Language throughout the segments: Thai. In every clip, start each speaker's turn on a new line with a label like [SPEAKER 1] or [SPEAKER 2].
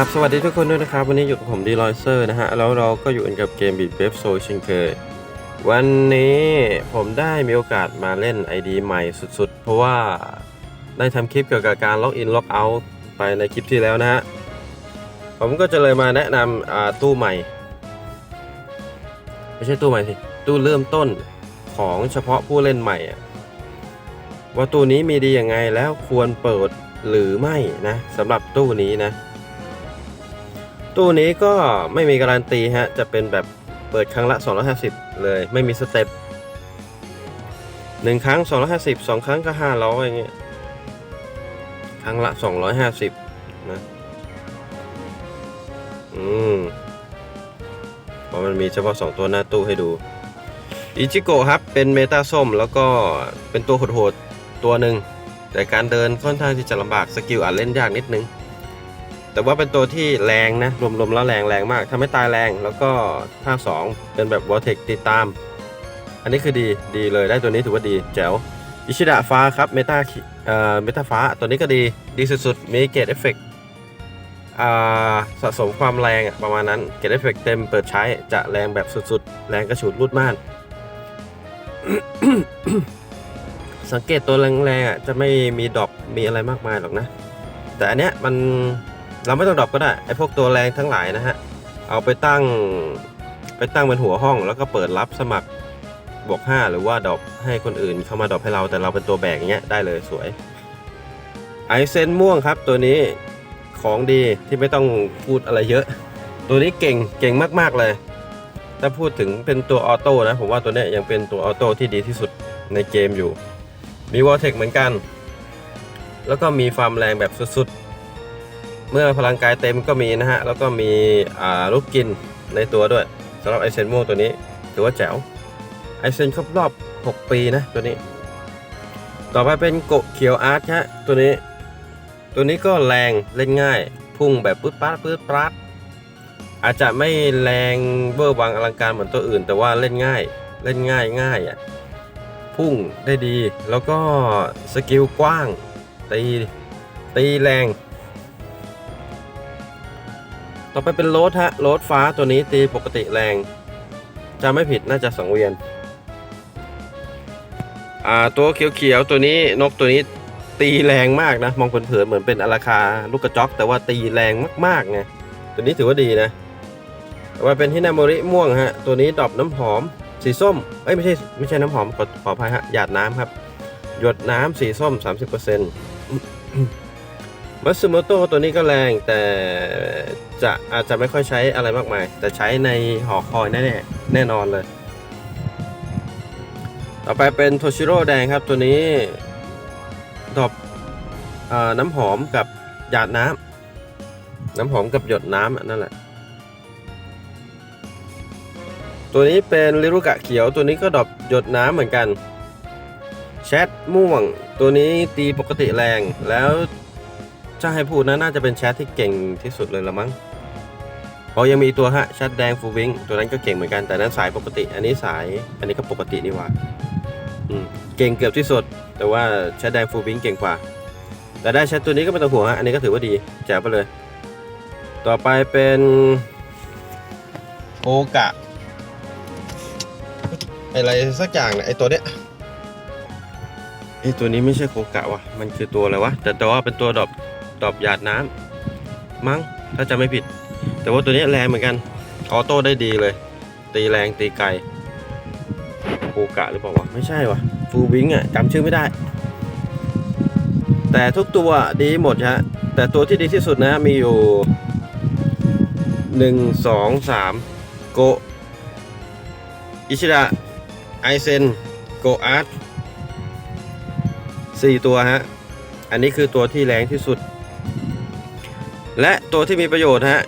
[SPEAKER 1] ราบสวัสดีทุกคนด้วยนะครับ วันนี้อยู่กับผมดีลอยเซอร์นะฮะ แล้วเราก็อยู่กันกับเกมบีดเบฟโซเช่นเคยวันนี้ผมได้มีโอกาสมาเล่น ID ใหม่สุดๆ เพราะว่าได้ทำคลิปเกี่ยวกับการล็อกอินล็อกเอาท์ไปในคลิปที่แล้วนะฮะ ผมก็จะเลยมาแนะนำอ่าตู้ใหม่ ไม่ใช่ตู้ใหม่สิ ตู้เริ่มต้นของเฉพาะผู้เล่นใหม่ ว่าตู้นี้มีดียังไงแล้วควรเปิดหรือไม่นะสำหรับตู้นี้นะ ตู้นี้ก็ไม่มีการันตีฮะ จะเป็นแบบเปิดครั้งละ 250 เลยไม่มีสเต็ปหนึ่งครั้ง 250สองครั้งก็ 500อย่างเงี้ยครั้งละ 250 นะอืมเพราะมันมีเฉพาะ 2 ตัวหน้าตู้ให้ดูอิจิโกะครับ เป็นเมตาส้มแล้วก็เป็นตัวโหดๆตัวหนึ่งแต่การเดินค่อนข้างที่จะลำบากสกิลอาจเล่นยากนิดนึง แต่ว่าเป็นตัวที่แรงนะ รวมๆแล้วแรงแรงมากทำให้ตายแรงแล้วก็ภาค2เป็นแบบวอลเทคติดตาม อันนี้คือดีดีเลยได้ตัวนี้ถือว่าดีแจ๋วอิชิดะฟ้าครับเมตาเอ่อเมตาฟ้าตัวนี้ก็ดีดีสุดๆ มีเกตเอฟเฟกต์สะสมความแรงประมาณนั้นเกตเอฟเฟกต์เต็มเปิดใช้จะแรงแบบสุดๆ แรงกระฉูดรูดม่าน สังเกตตัวแรงๆอะจะไม่มีดอปมีอะไรมากมายหรอกนะ แต่อันเนี้ยมัน เราไม่ต้องดรอปก็ได้ไอพวกตัวแรงทั้งหลายนะฮะเอาไปตั้งไปตั้งเป็นหัวห้อง แล้วก็เปิดรับสมัครบวก5หรือว่าดรอปให้คนอื่นเข้ามาดรอปให้เราแต่เราเป็นตัวแบกอย่างเงี้ยได้เลยสวยไอเซนม่วงครับตัวนี้ของดีที่ไม่ต้องพูดอะไรเยอะ ตัวนี้เก่งเก่งมากๆเลย ถ้าพูดถึงเป็นตัวออโต้นะผมว่าตัวนี้ยังเป็นตัวออโต้ที่ดีที่สุดในเกมอยู่ มีวอลเทคเหมือนกัน แล้วก็มีความแรงแบบสุดๆ เมื่อพลังกายเต็มก็มีนะฮะ แล้วก็มีลูกกินในตัวด้วยสำหรับไอเซนม่วงตัวนี้ถือว่าแจ๋วไอเซนครบรอบ 6 ปีนะตัวนี้ ต่อไปเป็นโกะเขียวอาร์ตฮะตัวนี้ ตัวนี้ก็แรงเล่นง่าย พุ่งแบบปื๊ดปาดปื๊ดปาดอาจจะไม่แรงเบอร์วังอลังการเหมือนตัวอื่น แต่ว่าเล่นง่ายเล่นง่ายง่ายอะพุ่งได้ดีแล้วก็สกิลกว้างตีตีแรง ต่อไปเป็นโรดฮะโรดฟ้าตัวนี้ตีปกติแรงจะไม่ผิดน่าจะสังเวียน อ่าตัวเขียวๆตัวนี้นกตัวนี้ตีแรงมากนะ มองเผินๆเหมือนเป็นอาราคาลูกกระจอก แต่ว่าตีแรงมากๆไงตัวนี้ถือว่าดีนะต่อไปเป็นฮินาโมริม่วงฮะ ตัวนี้ดอปน้ำหอม สีส้มเอ้ยไม่ใช่ไม่ใช่น้ำหอมขอขออภัยฮะหยาดน้ำครับ หยดน้ำสีส้ม 30% มัตสึโมโตตัวนี้ก็แรงแต่จะอาจจะไม่ค่อยใช้อะไรมากมาย แต่ใช้ในหอคอยแน่ๆแน่นอนเลย ต่อไปเป็นโทชิโร่แดงครับตัวนี้ดอปอ่าน้ำหอมกับหยาดน้ำน้ำหอมกับหยดน้ำนั่นแหละ ตัวนี้เป็นลิรุกะเขียวตัวนี้ก็ดอปหยดน้ำเหมือนกันแชทม่วงตัวนี้ตีปกติแรงแล้ว จะให้พูดนะน่าจะเป็นแชทที่เก่งที่สุดเลยละมั้งพอยังมีตัวฮะแชทแดงฟูวิงตัวนั้นก็เก่งเหมือนกันแต่นั้นสายปกติ อันนี้สายอันนี้ก็ปกตินี่หว่าเก่งเกือบที่สุด แต่ว่าแชทแดงฟูวิงเก่งกว่า แต่ได้แชทตัวนี้ก็ไม่ต้องห่วงฮะอันนี้ก็ถือว่าดีแจ๋วไปเลย ต่อไปเป็นโอกะอะไรสักอย่างเนี่ยไอตัวเนี้ยไอตัวนี้ไม่ใช่โคกะวะมันคือตัวอะไรวะแต่แต่ว่าเป็นตัวดอป ดอปหยาดน้ำมั้งถ้าจะไม่ผิด แต่ว่าตัวนี้แรงเหมือนกัน ออโต้ได้ดีเลย ตีแรงตีไกลโคกะหรือเปล่าวะไม่ใช่วะฟูวิงอะจำชื่อไม่ได้ แต่ทุกตัวดีหมดฮะแต่ตัวที่ดีที่สุดนะมีอยู่หนึ่งสองสามโกอิชิดะไอเซนโกอาร์ตสี่ตัวฮะ อันนี้คือตัวที่แรงที่สุด และตัวที่มีประโยชน์ฮะ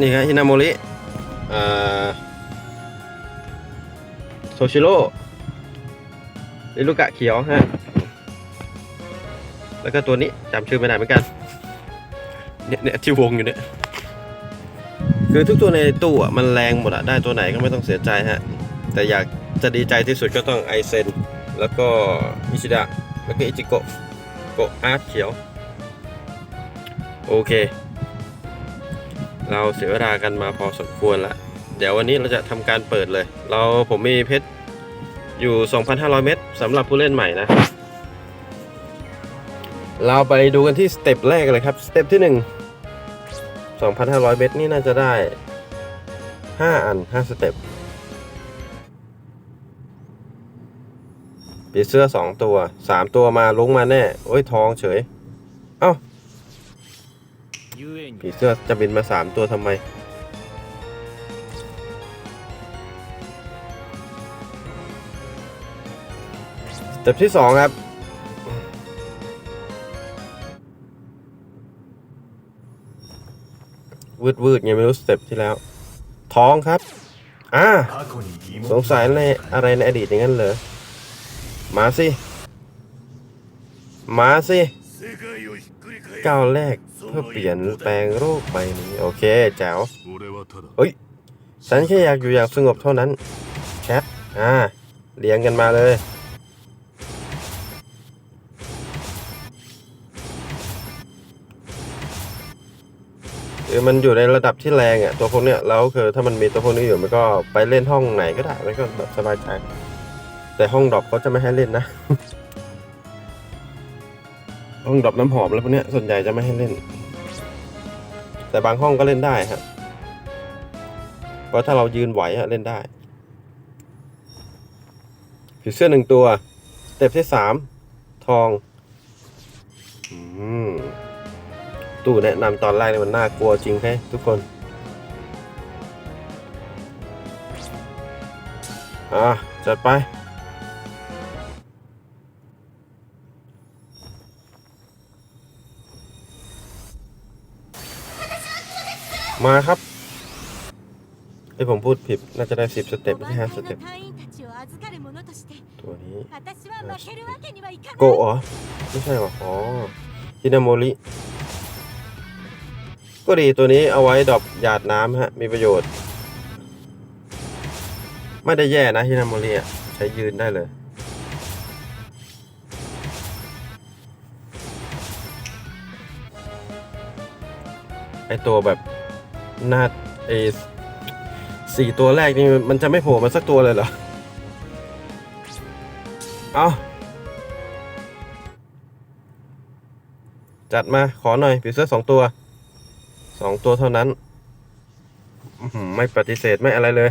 [SPEAKER 1] นี่ฮะฮินาโมริโซชิโร่ลิลูกะเขียวฮะ แล้วก็ตัวนี้จำชื่อไม่ได้เหมือนกัน เนี่ยเนี่ยที่วงอยู่เนี่ย คือทุกตัวในตู้อะมันแรงหมดอะ ได้ตัวไหนก็ไม่ต้องเสียใจฮะ แต่อยากจะดีใจที่สุดก็ต้องไอเซน แล้วก็อิชิดะ แล้วก็อิจิโกะโกะอาร์ตเขียว โอเค เราเสียเวลากันมาพอสมควรละ เดี๋ยววันนี้เราจะทำการเปิดเลย เราผมมีเพชรอยู่ 2,500 เมตรสำหรับผู้เล่นใหม่นะ เราไปดูกันที่สเต็ปแรกเลยครับ สเต็ปที่ 1 2,500 เมตรนี่น่าจะได้ 5 อัน 5 สเต็ปปีเสื้อ 2 ตัว 3 ตัวมาลุ้งมาแน่ โอ้ยทองเฉย ผีเสื้อจะบินมาสามตัวทำไม สเต็ปที่สองครับ วืดวืดไงไม่รู้สเต็ปที่แล้ว ท้องครับ อ่า สงสัยในอะไรในอดีตอย่างนั้นเหรอ มาสิ มาสิ ก้าวแรกเพื่อเปลี่ยนแปลงโลกใบนี้ โอเคแจ๋วเฮ้ย ฉันแค่อยากอยู่อย่างสงบเท่านั้น แคท อ่า เลี้ยงกันมาเลย คือมันอยู่ในระดับที่แรงอะ ตัวพวกเนี้ยแล้วคือถ้ามันมีตัวพวกนี้อยู่มันก็ไปเล่นห้องไหนก็ได้ มันก็แบบสบายใจ แต่ห้องดรอปก็จะไม่ให้เล่นนะ ห้องดรอปน้ำหอมแล้วพวกเนี้ยส่วนใหญ่จะไม่ให้เล่น แต่บางห้องก็เล่นได้ครับเพราะถ้าเรายืนไหวอะเล่นได้ผีเสื้อหนึ่งตัวเต็ปที่สามทองอืมตู้แนะนำตอนแรกเนี่ยมันน่ากลัวจริงแค่ทุกคนอะจัดไป มาครับไอผมพูดผิด น่าจะได้สิบสเต็ปไม่ใช่ห้าสเต็ปตัวนี้โกเหรอ ไม่ใช่หรออ๋อฮินาโมริก็ดีตัวนี้เอาไว้ดอบหยาดน้ำฮะ มีประโยชน์ ไม่ได้แย่นะฮินาโมริอะ ใช้ยืนได้เลยไอตัวแบบ หน้าไอสี่ตัวแรกนี่มันจะไม่โผล่มาสักตัวเลยเหรอ เอาจัดมาขอหน่อยผีเสื้อสองตัวสองตัวเท่านั้นไม่ปฏิเสธไม่อะไรเลย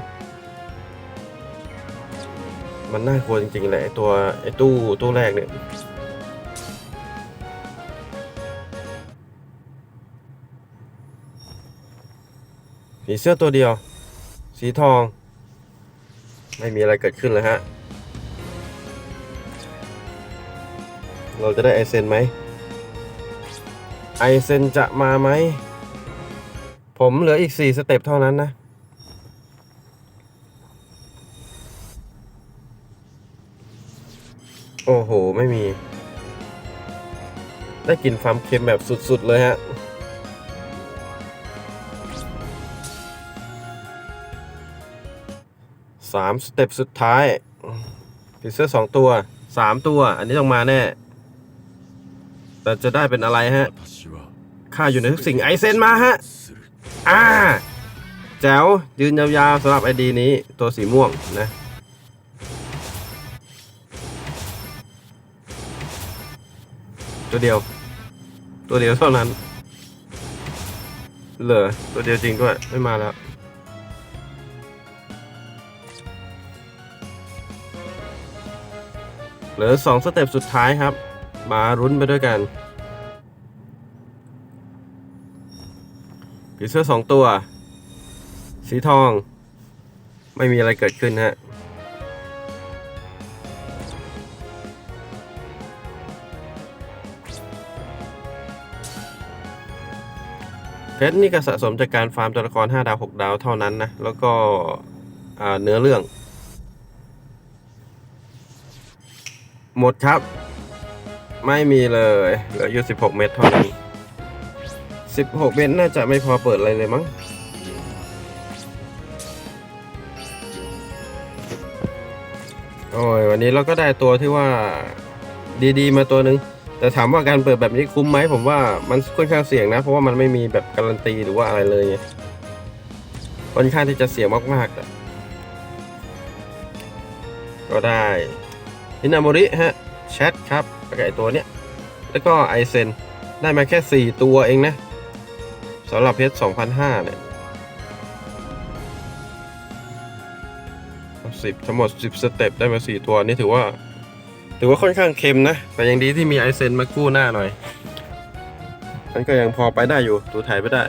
[SPEAKER 1] มันน่ากลัวจริงๆเลยไอตัวไอตู้ตู้แรกเนี่ย ผีเสื้อตัวเดียว สีทอง ไม่มีอะไรเกิดขึ้นเลยฮะ เราจะได้ไอเซนไหม ไอเซนจะมาไหม ผมเหลืออีก 4 สเต็ปเท่านั้นนะ โอ้โห ไม่มี ได้กลินความเค็มแบบสุด ๆ เลยฮะ สามสเต็ปสุดท้ายผีเสื้อสองตัวสามตัว อันนี้ต้องมาแน่ แต่จะได้เป็นอะไรฮะข้าอยู่ในทุกสิ่งไอเซนมาฮะ อ่า แจ๋ว ยืนยาวๆสำหรับไอดีนี้ ตัวสีม่วงนะตัวเดียว ตัวเดียวเท่านั้น เหลือตัวเดียวจริงด้วย ไม่มาแล้ว เหลือสองสเต็ปสุดท้ายครับ มารุ้นไปด้วยกันผีเสื้อสองตัว สีทอง ไม่มีอะไรเกิดขึ้นฮะเพชรนี่ก็สะสมจากการฟาร์มตัวละคร5ดาว 6 ดาวเท่านั้นนะ แล้วก็เนื้อเรื่อง หมดครับ ไม่มีเลยเหลืออยู่ 16 เม็ดเท่านั้น16 เม็ดน่าจะไม่พอเปิดอะไรเลยมั้งโอ้ยวันนี้เราก็ได้ตัวที่ว่าดีๆ มาตัวหนึ่งแต่ถามว่าการเปิดแบบนี้คุ้มไหมผมว่ามันค่อนข้างเสี่ยงนะ เพราะว่ามันไม่มีแบบการันตีหรือว่าอะไรเลยไงค่อนข้างที่จะเสี่ยวมากๆอะก็ได้ ฮินาโมริฮะแชทครับแล้วก็ไอตัวเนี้ย แล้วก็ไอเซนได้มาแค่ 4 ตัวเองนะสำหรับเพชร2005 เนี่ยสิบทั้งหมด 10 สเต็ปได้มา 4 ตัวนี่ถือว่า ถือว่าค่อนข้างเค็มนะ แต่ยังดีที่มีไอเซนมากู้หน้าหน่อยนั่นก็ยังพอไปได้อยู่ตัวถ่ายไปได้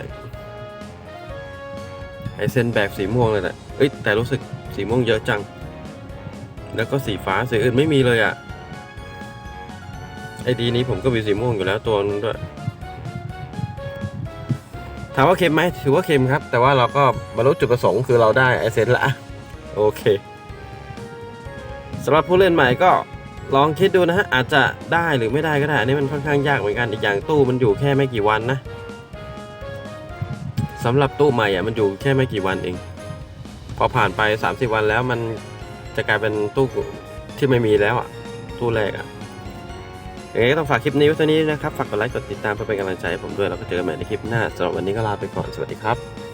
[SPEAKER 1] ไอเซนแบกสีม่วงเลยแหละเอ้ยแต่รู้สึกสีม่วงเยอะจัง แล้วก็สีฟ้าสีอื่นไม่มีเลยอะ่ะไอดีนี้ผมก็มีสีม่วงอยู่แล้วตัวนึงด้วยถามว่าเค็มไหมถือว่าเค็มครับ แต่ว่าเราก็บรรลุจุดประสงค์คือเราได้ไอเซนละโอเคสำหรับผู้เล่นใหม่ก็ลองคิดดูนะฮะอาจจะได้หรือไม่ได้ก็ได้อันนี้มันค่อนข้างยากเหมือนกันอีกอย่างตู้มันอยู่แค่ไม่กี่วันนะสำหรับตู้ใหม่อะมันอยู่แค่ไม่กี่วันเอง พอผ่านไป 30 วันแล้วมัน จะกลายเป็นตู้ที่ไม่มีแล้วอะ ตู้แรกอะยังไงก็ต้องฝากคลิปนี้ไว้เท่านี้นะครับ ฝากกดไลค์ กดติดตามเพื่อเป็นกำลังใจให้ผมด้วย แล้วก็เจอกันใหม่ในคลิปหน้าสำหรับวันนี้ก็ลาไปก่อน สวัสดีครับ